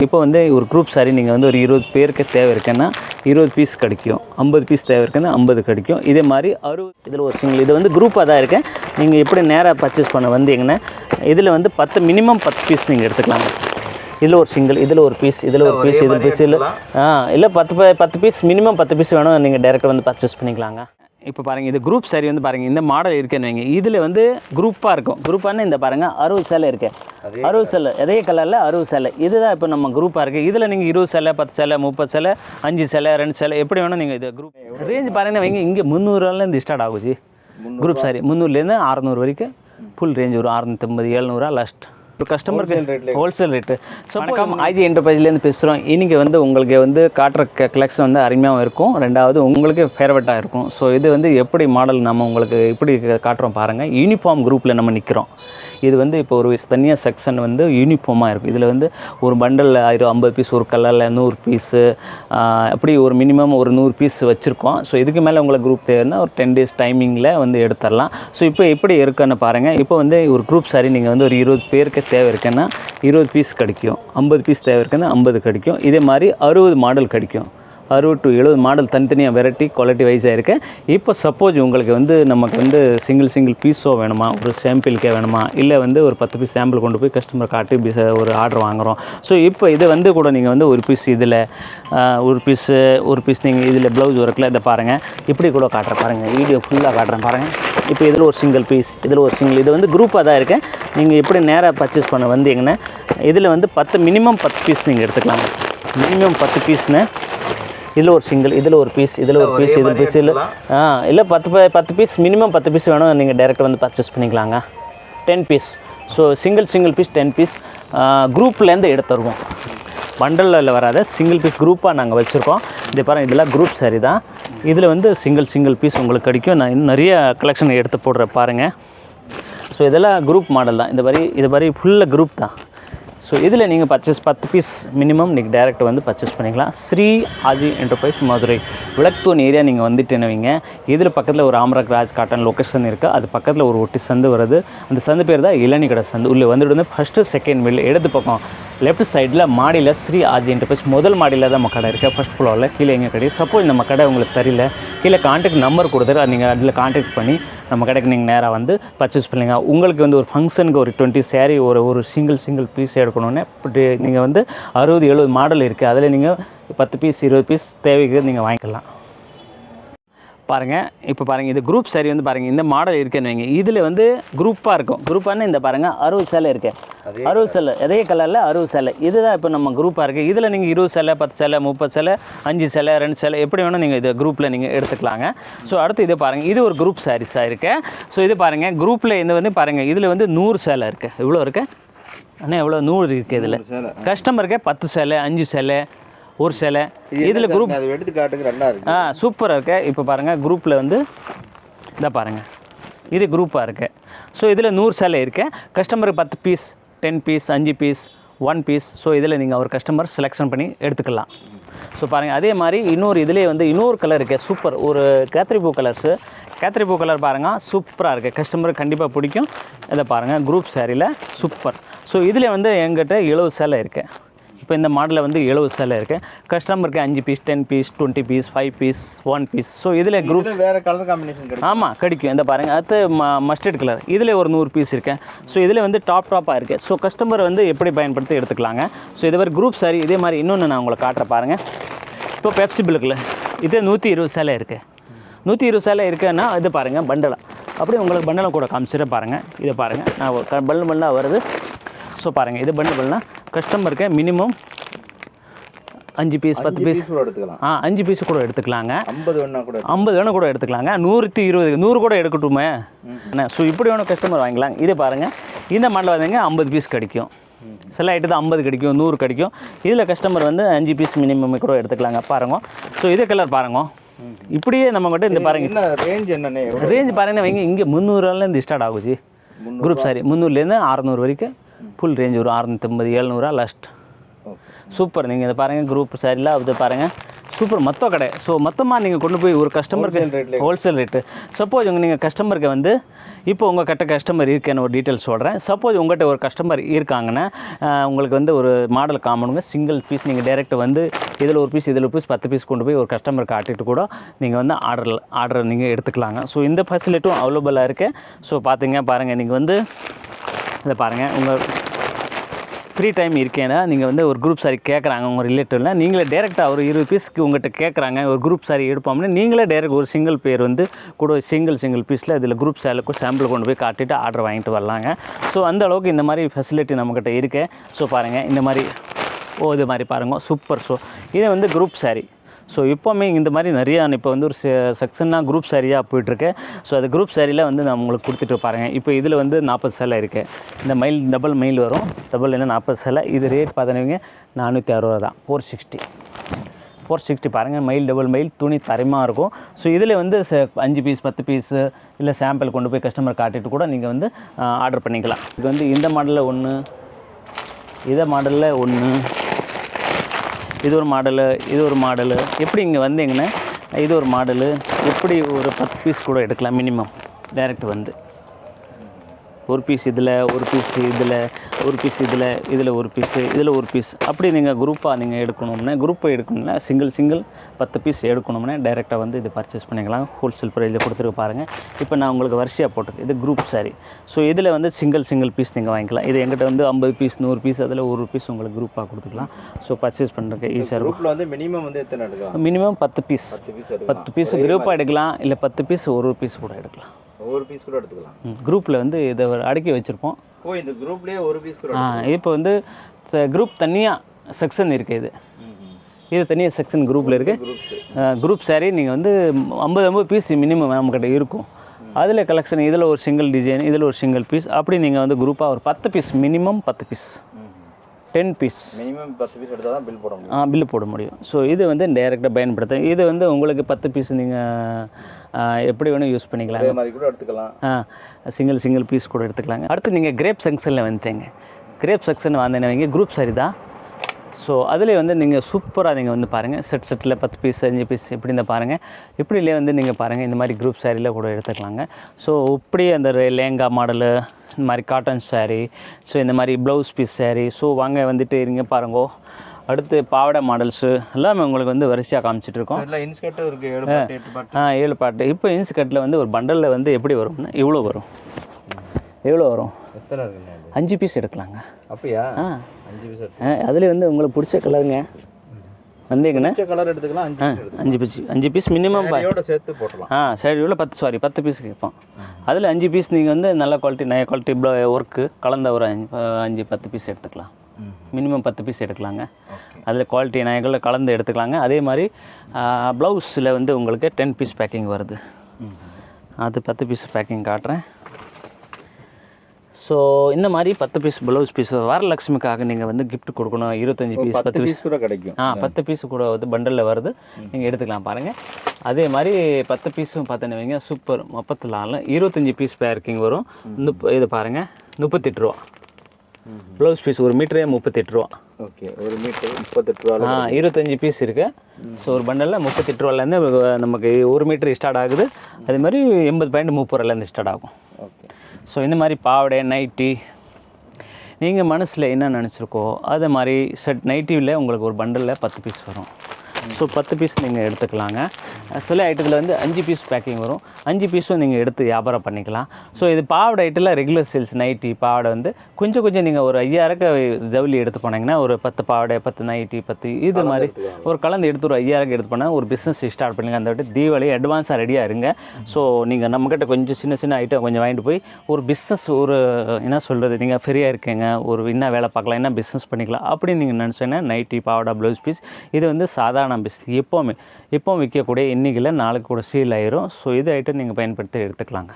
இப்போ வந்து ஒரு குரூப் சாரி நீங்கள் வந்து ஒரு இருபது பேருக்கு தேவை இருக்குன்னா இருபது பீஸ் கிடைக்கும். ஐம்பது பீஸ் தேவை இருக்குன்னா ஐம்பது கிடைக்கும். இதே மாதிரி அறுபது இதில் ஒரு சிங்கிள் இது வந்து குரூப்பாக தான் இருக்கு. நீங்கள் எப்படி நேராக பர்ச்சேஸ் பண்ண வந்தீங்கன்னா இதில் வந்து பத்து மினிமம் பத்து பீஸ் நீங்கள் எடுத்துக்கலாங்க இதில் ஒரு சிங்கிள் இதில் ஒரு பீஸ் இதில் ஒரு பீஸ் இதில் பீஸ் இல்லை ஆ இல்லை பத்து ப- பத்து பீஸ் மினிமம் பத்து பீஸ் வேணும் நீங்கள் டேரெக்டாக வந்து பர்ச்சேஸ் பண்ணிக்கலாங்க. இப்போ பாருங்கள் இது குரூப் சாரி வந்து பாருங்கள் இந்த மாடல் இருக்குன்னு வைங்க. இதில் வந்து குரூப்பாக இருக்கும். குரூப்பான இந்த பாருங்கள் அறுபது சேலை இருக்கு. அறுபது சேலை அதே கலரில் அறுபது சேலை இதுதான் இப்போ நம்ம குரூப்பாக இருக்குது இதில் நீங்கள் இருபது சேலை பத்து சேலை முப்பது சேலை அஞ்சு சேலை ரெண்டு சேலை எப்படி வேணும் நீங்கள் இது குரூப் ரேஞ்ச் பாருங்கன்னா வைங்க. இங்கே முந்நூறுவாலேருந்து ஸ்டார்ட் ஆகுச்சு குரூப் சாரி முந்நூறுலேருந்து அறநூறு வரைக்கும். ஃபுல் ரேஞ்ச் வரும் அறநூற்றம்பது எழுநூறுவா லாஸ்ட் ஒரு கஸ்டமருக்கு ஹோல்சேல் ரேட்டு ஸோ வணக்கம் ஐஜி என்டர்பிரைஸ்லேருந்து பேசுகிறோம் இன்றைக்கி வந்து உங்களுக்கு வந்து காட்டுற கலெக்ஷன் வந்து அருமையாகவும் இருக்கும். ரெண்டாவது உங்களுக்கு ஃபேவரட்டாக இருக்கும். ஸோ இது வந்து எப்படி மாடல் நம்ம உங்களுக்கு எப்படி காட்டுறோம் பாருங்கள் யூனிஃபார்ம் குரூப்பில் நம்ம நிற்கிறோம் இது வந்து இப்போ ஒரு தனியாக செக்ஷன் வந்து யூனிஃபார்மாக இருக்கும் இதில் வந்து ஒரு பண்டலில் ஆயிரம் ஐம்பது பீஸ் ஒரு கலரில் நூறு பீஸு அப்படி ஒரு மினிமம் ஒரு நூறு பீஸ் வச்சுருக்கோம். ஸோ இதுக்கு மேலே உங்களுக்கு குரூப் தேவைன்னா ஒரு டென் டேஸ் டைமிங்கில் வந்து எடுத்துடலாம் ஸோ இப்போ எப்படி இருக்குன்னு பாருங்கள் இப்போ வந்து ஒரு குரூப் சாரி நீங்கள் வந்து ஒரு இருபது பேருக்கு தேவை இருக்குன்னா இருபது பீஸ் கிடைக்கும். ஐம்பது பீஸ் தேவை இருக்குன்னா ஐம்பது கிடைக்கும். இதே மாதிரி அறுபது மாடல் கிடைக்கும். அறுபது டு எழுபது மாடல் தனித்தனியாக வெரைட்டி குவாலிட்டி வைஸாக இருக்குது இப்போ சப்போஸ் உங்களுக்கு வந்து நமக்கு வந்து சிங்கிள் சிங்கிள் பீஸோ வேணுமா? ஒரு சாம்பிளுக்கே வேணுமா? இல்லை வந்து ஒரு பத்து பீஸ் சாம்பிள் கொண்டு போய் கஸ்டமர் காட்டி பீஸ் ஒரு ஆர்டர் வாங்குகிறோம் ஸோ இப்போ இதை வந்து கூட நீங்கள் வந்து ஒரு பீஸ் இதில் ஒரு பீஸு ஒரு பீஸ் நீங்கள் இதில் ப்ளவுஸ் ஒர்க்கில் இதை பாருங்கள் இப்படி கூட காட்டுறேன் பாருங்கள் வீடியோ ஃபுல்லாக காட்டுறேன் பாருங்கள் இப்போ இதில் ஒரு சிங்கிள் பீஸ் இதில் ஒரு சிங்கிள் இது வந்து குரூப்பாக தான் இருக்குது நீங்கள் எப்படி நேராக பர்ச்சேஸ் பண்ண வந்தீங்கன்னா இதில் வந்து பத்து மினிமம் பத்து பீஸ் நீங்கள் எடுத்துக்கலாம். மினிமம் பத்து பீஸ்னு இதில் ஒரு சிங்கிள் இதில் ஒரு பீஸ் இதில் ஒரு பீஸ் இதில் பீஸ் இல்லை ஆ இல்லை பத்து ப- பத்து பீஸ் மினிமம் பத்து பீஸ் வேணும். நீங்கள் டேரெக்டாக வந்து பர்ச்சேஸ் பண்ணிக்கலாங்க. Ten piece so single single piece ten piece குரூப்லேருந்து எடுத்து தருவோம் பண்டலில் வராத. சிங்கிள் பீஸ் குரூப்பாக நாங்கள் வச்சுருக்கோம். இது பாருங்கள் இதெல்லாம் குரூப் சரி தான். இதில் வந்து சிங்கிள் சிங்கிள் பீஸ் உங்களுக்கு கிடைக்கும். நான் இன்னும் நிறைய கலெக்ஷன் எடுத்து போடுறேன் பாருங்கள் ஸோ இதெல்லாம் குரூப் மாடல் தான். இந்த மாதிரி இது மாதிரி ஃபுல்லாக குரூப் தான். ஸோ இதில் நீங்கள் பர்ச்சேஸ் பத்து பீஸ் மினிமம் நீங்கள் டேரெக்ட் வந்து பர்ச்சேஸ் பண்ணிக்கலாம். ஸ்ரீ ஆஜி என்டர்பிரைஸ் மதுரை விளக்தூன் ஏரியா நீங்கள் வந்துட்டுனவீங்க வைங்க. இதில் பக்கத்தில் ஒரு ஆமரக் ராஜ் காட்டன் லொக்கேஷன் இருக்குது அது பக்கத்தில் ஒரு ஒட்டி சந்து வருது. அந்த சந்து பேர் தான் இளநி கடை சந்து. உள்ளே வந்துட்டு வந்து ஃபஸ்ட்டு செகண்ட் மில் இடது பக்கம். லெஃப்ட் சைடில் மாடியில் ஸ்ரீ ஆஜி என்டர்பிரைஸ் முதல் மாடியில் தான் நம்ம கடை இருக்குது ஃபஸ்ட் ஃப்ளோரில் கீழே எங்கே கடை சப்போஸ் நம்ம கடை உங்களுக்கு தெரியல. கீழே கான்டாக்ட் நம்பர் கொடுத்துரு நீங்கள் அதில் கான்டாக்ட் பண்ணி நம்ம கடைக்கு நீங்கள் நேராக வந்து பர்ச்சேஸ் பண்ணிங்க. உங்களுக்கு வந்து ஒரு ஃபங்க்ஷனுக்கு ஒரு டுவெண்ட்டி சேரீ ஒரு ஒரு சிங்கிள் சிங்கிள் பீஸ் எடுக்கணுன்னே நீங்கள் வந்து அறுபது எழுபது மாடல் இருக்குது அதில் நீங்கள் பத்து பீஸ் இருபது பீஸ் தேவைக்கு நீங்கள் வாங்கிக்கலாம். பாருங்கள் இப்போ பாருங்கள் இது குரூப் saree வந்து பாருங்கள் இந்த மாடல் இருக்குன்னு வைங்க. இதில் வந்து குரூப்பாக இருக்கும். குரூப்பான இந்த பாருங்கள் அறுபது சேலை இருக்கு. அறுபது சேலை அதே கலரில் அறுபது சேலை இதுதான் இப்போ நம்ம குரூப்பாக இருக்குது இதில் நீங்கள் இருபது சேலை பத்து சேலை முப்பது சேலை அஞ்சு சேலை ரெண்டு சேலை எப்படி வேணும் நீங்கள் இது குரூப்பில் நீங்கள் எடுத்துக்கலாங்க. ஸோ அடுத்து இது பாருங்கள் இது ஒரு குரூப் சாரீஸாக இருக்கு. ஸோ இது பாருங்கள் குரூப்பில் இந்த வந்து பாருங்கள் இதில் வந்து நூறு சேலை இருக்குது இவ்வளோ இருக்கு? அண்ணா எவ்வளோ நூறு இருக்குது இதில். கஸ்டமருக்கு பத்து சேலை அஞ்சு சேலை ஒரு சேலை. இதில் குரூப் அது எடுத்து காட்டுங்க ரெண்டா இருக்கு. ஆ சூப்பராக இருக்கு. இப்போ பாருங்கள் குரூப்பில் வந்து இதை பாருங்கள் இது குரூப்பாக இருக்கு. ஸோ இதில் நூறு சேலை இருக்கு. கஸ்டமருக்கு பத்து பீஸ் டென் பீஸ் அஞ்சு பீஸ் ஒன் பீஸ் ஸோ இதில் நீங்கள் ஒரு கஸ்டமர் செலெக்ஷன் பண்ணி எடுத்துக்கலாம். ஸோ பாருங்கள் அதே மாதிரி இன்னொரு இதுலேயே வந்து இன்னொரு கலர் இருக்குது சூப்பர் ஒரு கேத்ரி பூ கலர்ஸு கேத்ரி பூ கலர் பாருங்கள் சூப்பராக இருக்குது கஸ்டமருக்கு கண்டிப்பாக பிடிக்கும். இதை பாருங்கள் குரூப் சேரீல சூப்பர் ஸோ இதில் வந்து எங்கிட்ட எழுபது சேலை இருக்குது இப்போ இந்த மாடலில் வந்து எழுபது சேலை இருக்குது கஸ்டமருக்கு அஞ்சு piece ten piece twenty piece five piece one piece so இதில் குரூப் வேற கலர் காம்பினேஷன் ஆமாம் கிடைக்கும். இந்த பாருங்கள் அடுத்து ம மஸ்டர்ட் கலர் இதில் ஒரு நூறு பீஸ் இருக்கேன் ஸோ இதில் வந்து டாப் டாப்பாக இருக்குது ஸோ கஸ்டமர் வந்து எப்படி பயன்படுத்தி எடுத்துக்கலாங்க? ஸோ இதே மாதிரி குரூப் சாரி இதே மாதிரி இன்னொன்று நான் உங்களை காட்டுற பாருங்கள் இப்போ பெப்சி பில்கில் இது நூற்றி இருபது சேலை இருக்குது நூற்றி இருபது சேலை இருக்குன்னா இது பாருங்கள் பண்டலம் அப்படியே உங்களுக்கு பண்டலம் கூட காமிச்சிட்டு பாருங்கள் இதை பாருங்கள் நான் ஒரு க- பண்டல் பண்டலாக வருது. ஸோ பாருங்கள் இது பண்டலாம் கஸ்டமருக்கு மினிமம் அஞ்சு பீஸ் பத்து பீஸ் கூட எடுத்துக்கலாம். ஆ அஞ்சு பீஸ் கூட எடுத்துக்கலாங்க. ஐம்பது வேணா கூட ஐம்பது வேணும் கூட எடுத்துக்கலாங்க. நூறுத்தி இருபது நூறு கூட எடுக்கட்டுமே. என்ன? ஸோ இப்படி வேணும் கஸ்டமர் வாங்கிக்கலாம். இது பாருங்கள் இந்த மாடல் வந்தீங்க ஐம்பது பீஸ் கிடைக்கும். சில ஐட்டு தான் ஐம்பது கிடைக்கும் நூறு கிடைக்கும். இதில் கஸ்டமர் வந்து அஞ்சு பீஸ் மினிமம் கூட எடுத்துக்கலாங்க. பாருங்க. ஸோ இதே கலர் பாருங்க. இப்படியே நம்ம கிட்ட இந்த பாருங்க. ரேஞ்ச் எவ்வளவு? ரேஞ்ச் பாருங்கன்னா வைங்க. இங்கே முந்நூறுவாலேருந்து ஸ்டார்ட் ஆகுச்சு குரூப் சாரி முந்நூறுலேருந்து அறநூறு வரைக்கும் ஃபுல் ரேஞ்ச் வரும் அறநூற்றம்பது எழுநூறுவா லாஸ்ட். சூப்பர் நீங்கள் இதை பாருங்கள் குரூப் சாரியில் அது பாருங்கள் சூப்பர் மொத்த கடை. ஸோ மொத்தமாக நீங்கள் கொண்டு போய் ஒரு கஸ்டமருக்கு ஹோல்சேல் ரேட்டு சப்போஸ் உங்கள் நீங்கள் கஸ்டமருக்கு வந்து இப்போ உங்கள் கிட்ட கஸ்டமர் இருக்கேன்னு ஒரு டீட்டெயில்ஸ் சொல்கிறேன் சப்போஸ் உங்கள்கிட்ட ஒரு கஸ்டமர் இருக்காங்கன்னா உங்களுக்கு வந்து ஒரு மாடல் காமனுங்க. சிங்கிள் பீஸ் நீங்கள் டேரெக்ட் வந்து இதில் ஒரு பீஸ் இதில் ஒரு பீஸ் பத்து பீஸ் கொண்டு போய் ஒரு கஸ்டமருக்கு காட்டிட்டு கூட நீங்கள் வந்து ஆர்டர் ஆர்டர் நீங்கள் எடுத்துக்கலாங்க. ஸோ இந்த ஃபெசிலிட்டியும் அவைலபிளாக இருக்குது ஸோ பார்த்தீங்க பாருங்கள் நீங்கள் வந்து இதை பாருங்கள் உங்கள் ஃப்ரீ டைம் இருக்கேன்னா நீங்கள் வந்து ஒரு குரூப் சாரி கேட்குறாங்க உங்கள் ரிலேட்டிவ்ல நீங்களே டேரெக்டாக ஒரு இருபது பீஸ்க்கு உங்கள்கிட்ட கேட்குறாங்க ஒரு குரூப் சாரி எடுப்போம்னா நீங்களே டேரெக்ட் ஒரு சிங்கிள் பேர் வந்து கூட சிங்கிள் சிங்கிள் பீஸில் இதில் குரூப் சாரிக்கும் சாம்பிள் கொண்டு போய் காட்டிட்டு ஆர்டர் வாங்கிட்டு வரலாங்க. ஸோ அந்த அளவுக்கு இந்த மாதிரி ஃபெசிலிட்டி நம்மக்கிட்ட இருக்குது ஸோ பாருங்கள் இந்த மாதிரி ஓ இது மாதிரி பாருங்க சூப்பர் ஸோ இது வந்து குரூப் சாரி ஸோ இப்போவுமே இந்த மாதிரி நிறையா இப்போ வந்து ஒரு செக்ஷன்னா குரூப் சாரியாக போயிட்டுருக்கு. ஸோ அது குரூப் சாரியில் வந்து நான் உங்களுக்கு கொடுத்துட்டு பாருங்கள் இப்போ இதில் வந்து நாற்பது சேலை இருக்குது இந்த மைல் டபுள் மைல் வரும். டபுள் என்ன நாற்பது சேலை இது ரேட் பார்த்தீங்கன்னா நானூற்றி அறுபது தான். ஃபோர் சிக்ஸ்டி ஃபோர் சிக்ஸ்டி பாருங்கள் மைல் டபுள் மைல் துணி தரமாக இருக்கும். ஸோ இதில் வந்து ச- அஞ்சு பீஸ் பத்து பீஸு இல்லை சாம்பிள் கொண்டு போய் கஸ்டமர் காட்டிட்டு கூட நீங்கள் வந்து ஆர்டர் பண்ணிக்கலாம். இது வந்து இந்த மாடலில் ஒன்று இதை மாடலில் ஒன்று இது ஒரு மாடலு இது ஒரு மாடலு. எப்படி இங்கே வந்தீங்கன்னா இது ஒரு மாடலு. எப்படி ஒரு பத்து பீஸ் கூட எடுக்கலாம் மினிமம் டேரெக்ட் வந்து. ஒரு பீஸ் இதில் ஒரு பீஸ் இதில் ஒரு பீஸ் இதில் இதில் ஒரு பீஸு இதில் ஒரு பீஸ் அப்படி நீங்கள் குரூப்பாக நீங்கள் எடுக்கணும்னா குரூப்பை எடுக்கணும்னா சிங்கிள் சிங்கிள் பத்து பீஸ் எடுக்கணும்னா டைரெக்டாக வந்து இது பர்ச்சேஸ் பண்ணிக்கலாம். ஹோல்சேல் ப்ரைஸில் கொடுத்துருக்கு பாருங்கள் இப்போ நான் உங்களுக்கு வரிசையாக போட்டிருக்கேன். இது குரூப் சாரி ஸோ இதில் வந்து சிங்கிள் சிங்கிள் பீஸ் நீங்கள் வாங்கிக்கலாம். இது எங்கிட்ட வந்து ஐம்பது பீஸ் நூறு பீஸ் அதில் ஒரு பீஸ் உங்களுக்கு குரூப்பாக கொடுத்துக்கலாம். ஸோ பர்ச்சேஸ் பண்ணுறதுக்கு ஈஸியாக இருக்கும். வந்து மினிமம் வந்து எத்தனை எடுக்கலாம்? மினிமம் பத்து பீஸ் பத்து பீஸ் எடுக்கலாம். பத்து பீஸ் குரூப்பாக எடுக்கலாம். இல்லை பத்து பீஸ் ஒரு பீஸ் கூட எடுக்கலாம். ஒவ்வொரு பீஸ் கூட எடுத்துக்கலாம். குரூப்பில் வந்து இதை அடுக்கி வச்சுருப்போம். ஓ இந்த குரூப்லயே ஒரு பீஸ் கூட ஆ இப்போ வந்து குரூப் தனியாக செக்ஷன் இருக்குது இது. இது தனியாக செக்ஷன் குரூப்பில் இருக்குது குரூப் saree நீங்கள் வந்து ஐம்பது ஐம்பது பீஸ் மினிமம் நம்மக்கிட்ட இருக்கும். அதில் கலெக்ஷன் இதில் ஒரு சிங்கிள் டிசைன் இதில் ஒரு சிங்கிள் பீஸ் அப்படி நீங்கள் வந்து குரூப்பாக ஒரு பத்து பீஸ் மினிமம் பத்து பீஸ் டென் பீஸ் மினிமம் பத்து பீஸ் எடுத்தால் தான் பில் போட முடியும். பில்லு போட முடியும். ஸோ இது வந்து டைரெக்டாக பயன்படுத்த இது வந்து உங்களுக்கு பத்து பீஸ் நீங்கள் எப்படி வேணும் யூஸ் பண்ணிக்கலாம் அதே மாதிரி கூட எடுத்துக்கலாம். ஆ சிங்கிள் சிங்கிள் பீஸ் கூட எடுத்துக்கலாங்க. அடுத்து நீங்கள் கிரேப் செக்ஷனில் வந்துட்டீங்க. கிரேப் செக்ஷன் வந்தேன்னு வைங்க. குரூப் சாரி தான். ஸோ அதில் வந்து நீங்கள் சூப்பராக நீங்கள் வந்து பாருங்கள் செட் செட்டில் பத்து பீஸ் அஞ்சு பீஸ் இப்படி இந்த பாருங்கள் இப்படிலே வந்து நீங்கள் பாருங்கள் இந்த மாதிரி குரூப் சாரியில் கூட எடுத்துக்கலாங்க. ஸோ இப்படி அந்த லேங்கா மாடலு இந்த மாதிரி காட்டன் saree ஸோ இந்த மாதிரி ப்ளவுஸ் பீஸ் saree ஸோ வாங்க வந்துட்டு இருங்க பாருங்கோ. அடுத்து பாவாடை மாடல்ஸு எல்லாமே உங்களுக்கு வந்து வரிசையாக காமிச்சிட்டு இருக்கோம். இன்ஸ்கர்ட்டும் இருக்கு ஏழு பாட்டு எட்டு பாட்டு. ஆ ஏழு பாட்டு. இப்போ இன்ஸ்கர்ட்டில் வந்து ஒரு பண்டலில் வந்து எப்படி வரும்னா இவ்வளோ வரும். எவ்வளோ வரும்? எத்தனை அஞ்சு பீஸ் எடுக்கலாங்க. அப்படியா? ஆ. அஞ்சு பீஸ் அதில் வந்து உங்களுக்கு பிடிச்ச கலருங்க பிடிச்ச கலர் எடுத்துக்கலாம் அஞ்சு ஆ பீஸ் அஞ்சு பீஸ் அஞ்சு பீஸ் மினிமம் சாரியோட சேர்த்து போட்டலாம் ஆ சரி இவ்வளோ பத்து சாரி பத்து பீஸ் கேட்போம். அதில் அஞ்சு பீஸ் நீங்கள் வந்து நல்ல குவாலிட்டி நிறைய குவாலிட்டி இவ்வளோ ஒர்க்கு கலந்த ஒரு அஞ்சு அஞ்சு பத்து பீஸ் எடுத்துக்கலாம். மினிமம் பத்து பீஸ் எடுக்கலாங்க. அதில் குவாலிட்டி நகைகளில் கலந்து எடுத்துக்கலாங்க. அதே மாதிரி ப்ளவுஸில் வந்து உங்களுக்கு டென் பீஸ் பேக்கிங் வருது. அது பத்து பீஸ் பேக்கிங் காட்டுறேன். ஸோ இந்த மாதிரி பத்து பீஸ் ப்ளவுஸ் பீஸ் வரலட்சுமிக்காக நீங்கள் வந்து gift கொடுக்கணும். இருபத்தஞ்சி பீஸ் பத்து பீஸ் கூட கிடைக்கும். ஆ பத்து பீஸ் கூட வந்து பண்டலில் வருது. நீங்கள் எடுத்துக்கலாம் பாருங்கள் அதே மாதிரி பத்து பீஸும் பார்த்தீங்கன்னு வைங்க சூப்பர் முப்பத்தி நாலு இருபத்தஞ்சி பீஸ் பேக்கிங் வரும். முப்ப இது பாருங்கள் முப்பத்தெட்டு ரூபா. ப்ளவுஸ் பீஸ் ஒரு மீட்டரே முப்பத்தெட்டு ரூபா. ஓகே ஒரு மீட்டர் முப்பத்தெட்டு ரூபா ஆ இருபத்தஞ்சி பீஸ் இருக்கு. ஸோ ஒரு பண்டலில் முப்பத்தெட்டு ரூபாலேருந்து நமக்கு ஒரு மீட்டர் ஸ்டார்ட் ஆகுது. அதே மாதிரி எண்பது பாயிண்ட் முப்பது ரூபாலேருந்து ஸ்டார்ட் ஆகும். ஓகே ஸோ இந்த மாதிரி பாவாடை நைட்டி நீங்கள் மனசில் என்ன நினச்சிருக்கோ அதை மாதிரி செட் நைட்டியில் உங்களுக்கு ஒரு பண்டலில் பத்து பீஸ் வரும். ஸோ பத்து பீஸ் நீங்கள் எடுத்துக்கலாங்க. சில ஐட்டத்தில் வந்து அஞ்சு பீஸ் பேக்கிங் வரும். அஞ்சு பீஸும் நீங்கள் எடுத்து வியாபாரம் பண்ணிக்கலாம். ஸோ இது பாவாடை ஐட்டில் ரெகுலர் சேல்ஸ் நைட்டி பாவாடை வந்து கொஞ்சம் கொஞ்சம் நீங்கள் ஒரு ஐயாயிரக்கு ஜவுளி எடுத்து போனீங்கன்னா ஒரு பத்து பாவாடை பத்து நைட்டி பத்து இது மாதிரி ஒரு கலந்து எடுத்து ஒரு ஐயாயிரம் எடுத்து போனால் ஒரு பிஸ்னஸ் ஸ்டார்ட் பண்ணுங்க அந்த வாட்டி தீபாவளி அட்வான்ஸாக ரெடியாக இருங்க. ஸோ நீங்கள் நம்மக்கிட்ட கொஞ்சம் சின்ன சின்ன ஐட்டம் கொஞ்சம் வாங்கிட்டு போய் ஒரு பிஸ்னஸ் ஒரு என்ன சொல்கிறது நீங்கள் ஃப்ரீயாக இருக்கீங்க. ஒரு என்ன வேலை பார்க்கலாம் என்ன பிஸ்னஸ் பண்ணிக்கலாம் அப்படின்னு நீங்கள் நினச்சீங்கன்னா நைட்டி பாவாடா ப்ளவுஸ் பீஸ் இது வந்து சாதாரண நம்ம எப்போவுமே எப்போவும் விற்கக்கூடிய எண்ணிக்கையில் நாளைக்கு கூட சீல் ஆயிரும். ஸோ இது ஐட்டம் நீங்கள் பயன்படுத்தி எடுத்துக்கலாங்க.